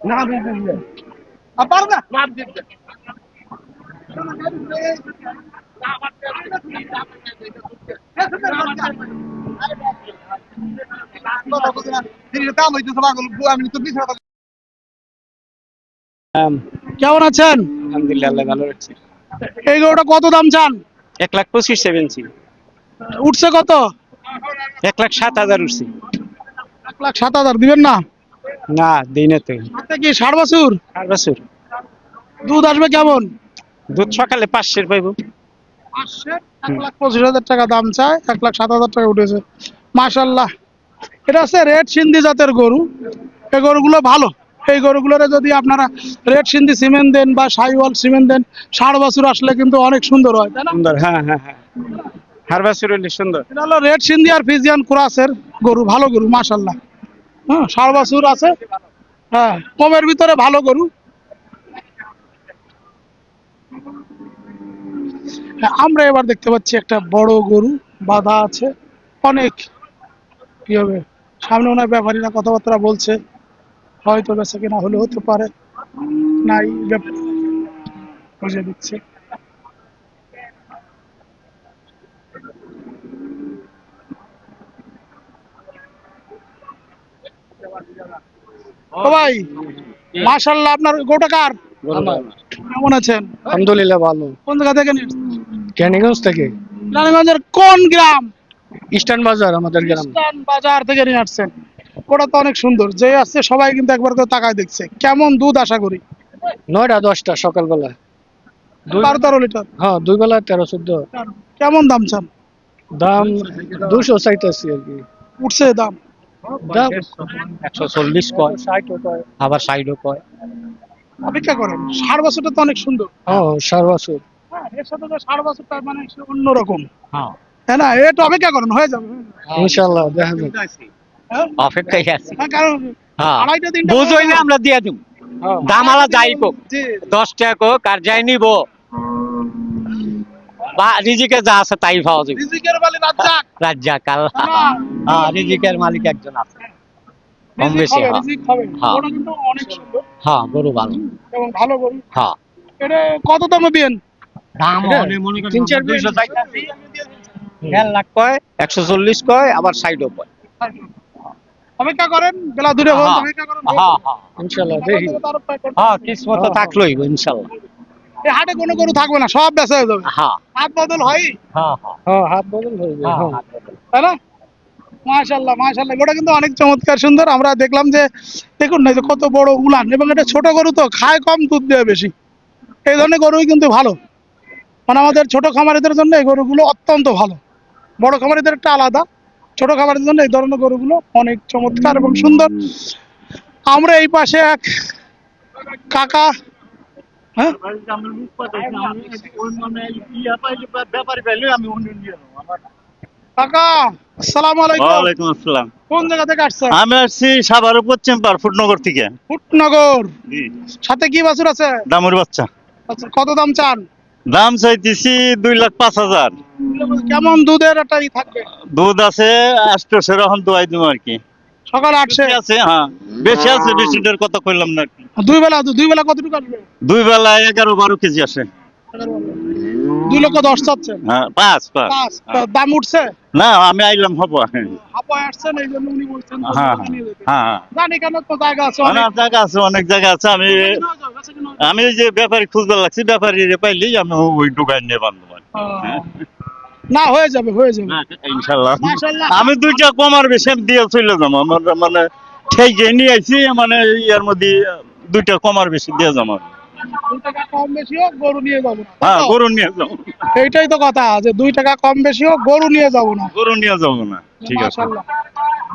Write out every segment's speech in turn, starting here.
না দিতে কেমন আছেন? আলহামদুলিল্লাহ ভালো এই গরুটা কত দাম চান? এক লাখ পঁচিশ সেভেন্সি উঠছে কত? এক লাখ সাত হাজার উঠছে। এক লাখ সাত হাজার দিবেন না? না দিই না তো। হাতে কি ষাট বছর? চার বছর। দুধ আসবে কেমন? দুধ সকালে পাঁচশের পাইব। এক লাখ পঁচিশ হাজার টাকা দাম চায় এক লাখ সাত হাজার টাকা উঠেছে। মাশাল্লাহ এটা হচ্ছে রেড সিন্ধি জাতের গরু। এই গরুগুলো ভালো। এই গরুগুলোরে যদি আপনারা রেড সিন্ধি সিমেন্ট দেন বা সাইওয়াল সিমেন্ট দেন ষাট বছর আসলে কিন্তু অনেক সুন্দর হয় তাই না? সুন্দর হ্যাঁ হ্যাঁ হ্যাঁ। সুন্দর। এটা হলো রেড সিন্ধি আর ফিজিয়ান ক্রাসের গরু ভালো গরু মাশাল্লাহ হ্যাঁ আছে। হ্যাঁ কমের ভিতরে ভালো গরু। হ্যাঁ, আমরা এবার দেখতে পাচ্ছি একটা বড় গরু বাধা আছে। অনেক কি হবে? সামনে ওনার ব্যাপারীরা কথাবার্তা বলছে। হয়তো বেচা কিনা হলে হতে পারে। নাই বুঝে দিচ্ছে। ভাই মাশাল্লাহ আপনার গোটা কার? কেমন আছেন? আলহামদুলিল্লাহ ভালো। কোন জায়গা থেকে ক্যানিগঞ্জ থেকে। কোন গ্রাম? ইস্টার্ন বাজার আমাদের গ্রাম। ইস্টার্ন বাজার থেকে নিয়ে আসছেন। ওটা তো অনেক সুন্দর। যে আসছে সবাই কিন্তু একবার করে তাকায় দেখছে। কেমন দুধ আশা করি? নয়টা দশটা সকালবেলা। বারো তেরো লিটার? হ্যাঁ দুই বেলা তেরো চোদ্দ। কেমন দাম চান? দাম দুশো চাইতেছি আর কি। উঠছে দাম। একশো চল্লিশ কয়। আবার ষাটও কয়। অপেক্ষা করেন ষাট বছরটা তো অনেক সুন্দর। সার বছর। এর সাথে তো ষাট বছরটা মানে অন্যরকম। হ্যাঁ। না? একটু অপেক্ষা করেন হয়ে যাবে ইনশাল্লাহ দেখা যাবে? অপেক্ষায় আছি। কারণ আড়াইটা তিনটা বুঝ হইলে আমরা দিয়ে দিব দাম আলা যাই কোক দশ টাকা কোক আর যাই নিব। বা রিজিকে যা আছে তাই পাওয়া যাবে। রিজিকের বালি রাজ্জাক রাজ্জাক আল্লাহ। হ্যাঁ। হ্যাঁ রিজিকের মালিক একজন আছে। কম বেশি, হবে, হ্যাঁ। হ্যাঁ। ওটা কিন্তু অনেক সুন্দর। হ্যাঁ গরু ভালো। এবং ভালো গরু। হ্যাঁ। এটা কত দামে দাম তিন চার দুইশো চাইতাছি দেড় লাখ কয় একশো চল্লিশ কয় আবার সাইডও কয়। অপেক্ষা করেন বেলা দূরে হোক হ্যাঁ। অপেক্ষা করেন। হ্যাঁ হ্যাঁ। ইনশাল্লাহ দেখি। হ্যাঁ কিসমত থাকলোই ইনশাল্লাহ। হাটে কোনো গরু থাকবে না সব বেচা হয়ে যাবে। হ্যাঁ। হাত বদল হয়? হ্যাঁ হ্যাঁ। হাত বদল হয়ে হ্যাঁ তাই না? মাশাল্লাহ মাশাল্লাহ ওটা কিন্তু অনেক চমৎকার সুন্দর। আমরা দেখলাম যে দেখুন না যে কত বড় উলান এবং এটা ছোট গরু তো খায় কম দুধ দেয় বেশি। এই ধরনের গরুই কিন্তু ভালো। মানে আমাদের ছোট খামারিদের জন্য এই গরুগুলো অত্যন্ত ভালো। বড় খামারিদের একটা আলাদা। ছোট খামারিদের জন্য এই ধরনের গরুগুলো অনেক চমৎকার এবং সুন্দর। আমরা এই পাশে এক কাকা কাকা আসসালামু আলাইকুম। ওয়ালাইকুম আসসালাম। কোন জায়গা থেকে আসছেন? আমি আসছি সাভার পশ্চিম পার ফুটনগর থেকে। ফুটনগর। সাথে কি বাছুর আছে? দামুর বাচ্চা। আচ্ছা কত দাম চান? দাম চাইতেছি দুই লাখ পাঁচ হাজার। কেমন দুধের একটা থাকবে? দুধ আছে আষ্টশো এখন দোয়াই দিব আর কি। সকাল আটশে। আছে হ্যাঁ। বেশি আছে বেশিটার কথা কইলাম না দুই বেলা দুই বেলা কতটুকু আসবে? দুই বেলা এগারো বারো কেজি আসে। দুই লক্ষ দশ চাচ্ছেন হ্যাঁ পাঁচ পাঁচ। পাঁচ দাম উঠছে? না আমি আইলাম হব। হ্যাঁ আসছেন এই জন্য উনি বলছেন হ্যাঁ টাকা নিয়ে যেতে। হ্যাঁ জানি কেন তো জায়গা আছে অনেক জায়গা আছে অনেক জায়গা আছে। আমি আমি যে ব্যাপারী খুঁজতে লাগছি ব্যাপারী পাইলেই আমি ওই ঢুকাই নিয়ে বান্ধব হ্যাঁ। না হয়ে যাবে হয়ে যাবে। ইনশাল্লাহ। আমি দুইটা কমার বেশি দিয়ে চলে যাব আমার মানে ঠেকে নিয়ে আইছি মানে ইয়ার মধ্যে দুইটা কমার বেশি দিয়ে যাব। দুই টাকা কম বেশি হোক গরু নিয়ে যাব না। হ্যাঁ যাব। এইটাই তো কথা যে দুই টাকা কম বেশি হোক গরু নিয়ে যাব না। গরু নিয়ে যাব না ঠিক আছে।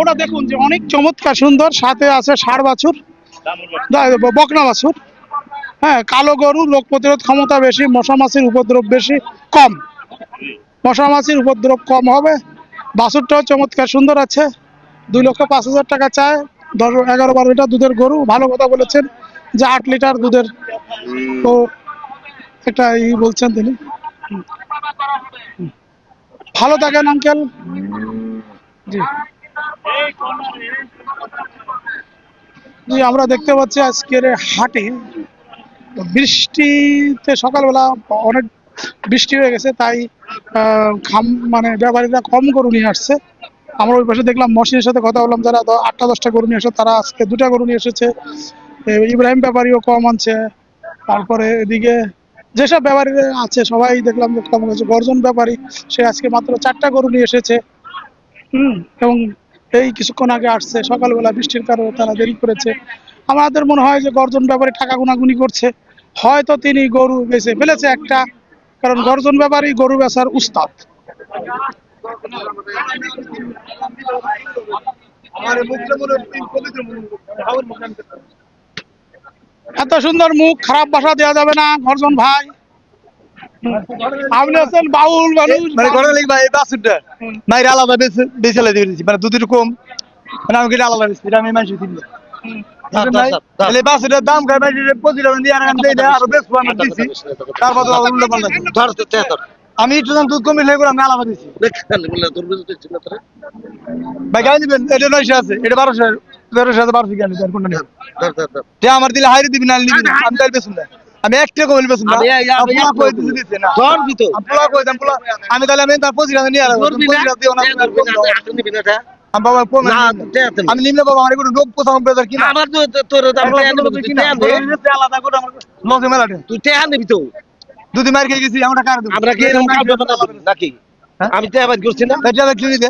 ওটা দেখুন যে অনেক চমৎকার সুন্দর সাথে আছে ষাড় বাছুর। বকনা বাছুর। হ্যাঁ কালো গরু রোগ প্রতিরোধ ক্ষমতা বেশি মশা মাছির উপদ্রব বেশি কম। মশা মাছির উপদ্রব কম হবে। বাছুরটাও চমৎকার সুন্দর আছে। দুই লক্ষ পাঁচ হাজার টাকা চায়। দশ এগারো বারো লিটার দুধের গরু। ভালো কথা বলেছেন যে আট লিটার দুধের তো একটা ই বলছেন তিনি। ভালো থাকেন আঙ্কেল। জি। জি, আমরা দেখতে পাচ্ছি আজকের হাটে। বৃষ্টিতে সকালবেলা অনেক বৃষ্টি হয়ে গেছে তাই খাম মানে ব্যাপারীরা কম গরু নিয়ে আসছে। আমরা ওই পাশে দেখলাম মসিনের সাথে কথা বললাম, যারা আটটা, দশটা গরু নিয়ে এসেছে তারা আজকে দুটা গরু নিয়ে এসেছে। ইব্রাহিম ব্যাপারীও কম আনছে। তারপরে এদিকে যেসব ব্যাপারী আছে, সবাই দেখলাম যে কম হয়েছে গর্জন ব্যাপারী, সে আজকে মাত্র চারটা গরু নিয়ে এসেছে। হুম, এবং এই কিছুক্ষণ আগে আসছে, সকালবেলা বৃষ্টির কারণে তারা দেরি করেছে। আমাদের মনে হয় যে গর্জন ব্যাপারী টাকা গুনাগুনি করছে। হয়তো তিনি গরু বেছে ফেলেছে একটা কারণ গর্জন ব্যাপারী গরু বেচার উস্তাদ। এত সুন্দর মুখ খারাপ ভাষা দেওয়া যাবে না গর্জন ভাই। আপনি হচ্ছেন বাউল মানুষ মানে ঘটনা লিখবা এই বাসুরটা। মাইরে আলাদা বেছে বেছে দিয়েছি মানে দুধের কম। মানে আমি আলাদা বেশি আমি মানুষ দাম খাই মানুষের পঁচিশ টাকা দিয়ে আমি আরও বেশি তারপর একটু দুধ কমে লেগে আমি আলাদা দিছি। ভাই গাড়ি দিবেন? এটা নয়শো আছে। এটা বারোশো তেরোশো আছে বারোশো গাড়ি কোনটা নেই আমার দিলে হাইরে দিবি না নিবি। আমি তাই বেশুন না। আমি একটা কমে বেশুন না। আমি- আমি- আমি- পোলা কই দিছি দিছে না। ধর দিত পোলা কই দাম পোলা আমি তাহলে আমি তার পঁচিশ টাকা নিয়ে আসব পঁচিশ টাকা দিও না আমি বাবা কম আমি নিম্ন বাবা আমার কিনা আমার তো তোর নে। আলাদা করে আমার লসে মেলাটে তুই টেহা নিবি তো। দুদি মার খেয়ে গেছি আমরা কার দেবো? আমরা কি এরকম কাজ ব্যাপার না করি, নাকি? হ্যাঁ? আমি টেহা বাদ করছি না। এটা দেখলি দে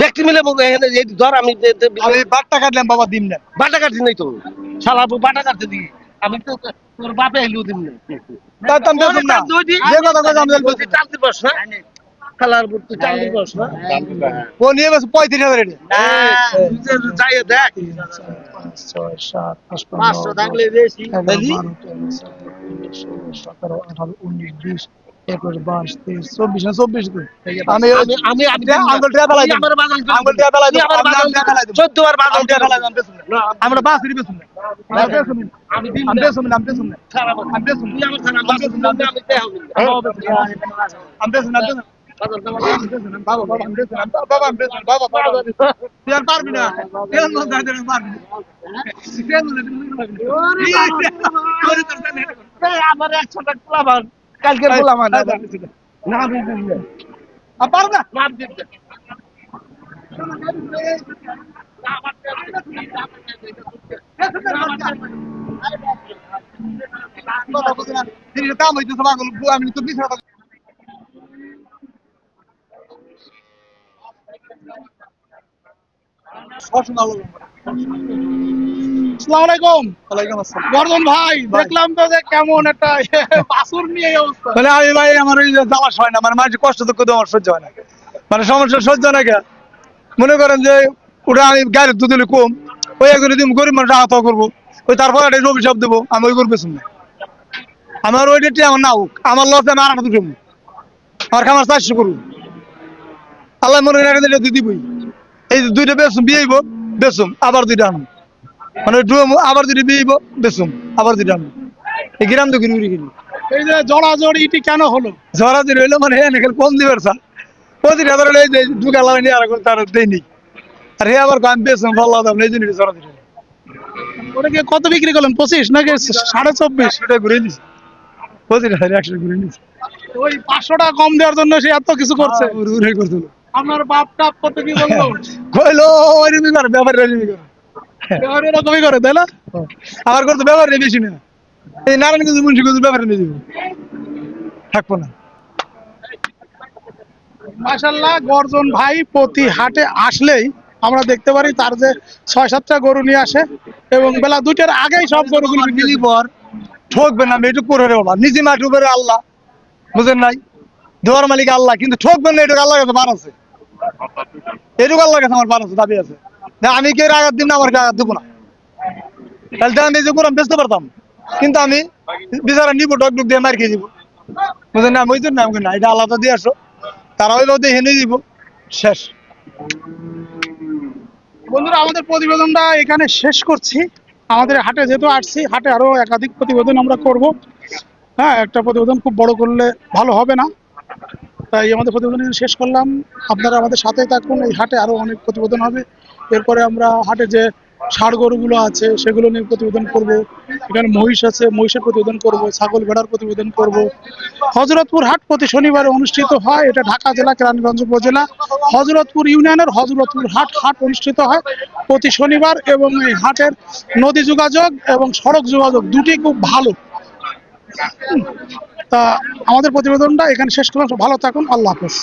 ব্যক্তি মিলে এখানে এই ধর আমি আমি বাটটা কাটলাম বাবা দিম না। বাটা কাটছি নাই তো। শালা বাটা কাটতে দিই আমি তো তোর বাপে এলিও দিন না তার তো না। যে কথা কথা আমি বলছি। চাল দিবস না? বুট তুই চাল দিবস না? ও নিয়ে গেছে পঁয়ত্রিশ হাজার এটা তুই যে যাই দেখ। ছয় সাত পাঁচশো থাকলে বেশি। সতেরো, আঠারো, উনিশ, বিশ, একুশ, বাইশ, তেইশ, চব্বিশ না চব্বিশ আমি আঙ্গুল টিয়া ফেলাই আঙ্গুল টিয়া ফেলাই। চোদ্দ বার টিয়া ফেলাই আমরা। আমার আমার একশো টাকা পোলাপান কালকের পোলাপান না, পারব না। হইতেছে পাগল। আমি তো বিশ হাজার টাকা- অসুবিধা হলো না। আসসালামু আলাইকুম ওয়ালাইকুম আসসালাম। গর্জন ভাই, দেখলাম তো যে কেমন একটা বাসুর নিয়ে অবস্থা। মানে মানে সমস্যা সহ্য মনে করেন যে, ওটা আমি গাড়ির দুধ হলে কম, ওই একজন যদি গরিব মানুষ আহত করব, ওই তারপর একটা অভিশাপ দেবো, আমি ওই করব শুনব আমার ওই আমার না হোক, আমার লস আমি আমার খামার চারশো করব আল্লাহ মনে রাখা দিলে দুই দিবই। এই যে দুইটা বেসুম বিয়েইব বেসুম আবার দুইটা আনুম মানে আবার দুইটা বিয়েইব বেসুম আবার দুইটা আনুম এই গ্রাম দক্ষিণ উড়ি কিনি এই যে জড়াজড়ি এটি কেন হলো? দিন হইল মানে হ্যাঁ নাকি কম দিবার স্যার। হাজার হলে এই যে ঢুকা লাগে নিয়ে আর এখন তার দেয়নি আর হে আবার আমি বেসম ভালো দাম এই জন্য দিন ওটাকে কত বিক্রি করলেন পঁচিশ নাকি সাড়ে চব্বিশ? একশোটা ঘুরে নিছি। পঁচিশ হাজার একশো ঘুরে নিছি। ওই পাঁচশো টাকা কম দেওয়ার জন্য সে এত কিছু করছে। উড়ে করছিল। আপনার বাপ টাপ কত কি বলল? কইলো ওইরকমই করে ব্যাপারে এরকমই করে। এরকমই করে তাই না? আমার করতে ব্যাপারে বেশি না। এই নারায়ণ কিছু মুন্সি কিছু ব্যাপারে নিয়ে দিব থাকব না। গর্জন ভাই প্রতি হাটে আসলেই আমরা দেখতে পারি তার যে ছয় সাতটা গরু নিয়ে আসে এবং বেলা দুইটার আগেই সব গরুগুলো বিক্রি পর ঠকবে না মেয়েটুক করে নিজে মাটি উপরে আল্লাহ বুঝেন নাই? দেওয়ার মালিক আল্লাহ কিন্তু ঠকবেন না এটুকু আল্লাহ কাছে বার আছে। কাছে আমার আছে দাবি আছে। আমি আঘাত দিব না আমার আঘাত দিব না? তাহলে আমি যে বেচতে পারতাম, কিন্তু আমি নিবো ডক ডুক দিয়ে মার খেয়ে দিব বুঝেন না? জন্য আমি না, এটা তো দিয়ে আসো। তারা ওই লোক দিয়ে হেনে দিব শেষ। বন্ধুরা, আমাদের প্রতিবেদনটা এখানে শেষ করছি। আমাদের হাটে যেহেতু আসছি, হাটে আরও একাধিক প্রতিবেদন আমরা করব। হ্যাঁ একটা প্রতিবেদন খুব বড় করলে ভালো হবে না। তাই আমাদের প্রতিবেদন শেষ করলাম। আপনারা আমাদের সাথে থাকুন, এই হাটে আরও অনেক প্রতিবেদন হবে। এরপরে আমরা হাটে যে ষাড় গরুগুলো আছে, সেগুলো নিয়ে প্রতিবেদন করব। এখানে মহিষ আছে, মহিষের প্রতিবেদন করব, ছাগল ভেড়ার প্রতিবেদন করব। হজরতপুর হাট প্রতি শনিবারে অনুষ্ঠিত হয়, এটা ঢাকা জেলা, কেরানীগঞ্জ উপজেলা। হজরতপুর ইউনিয়নের হজরতপুর হাট হাট অনুষ্ঠিত হয় প্রতি শনিবার এবং এই হাটের নদী যোগাযোগ এবং সড়ক যোগাযোগ দুটি খুব ভালো। তা আমাদের প্রতিবেদনটা এখানে শেষ করলাম। ভালো থাকুন। আল্লাহ হাফেজ।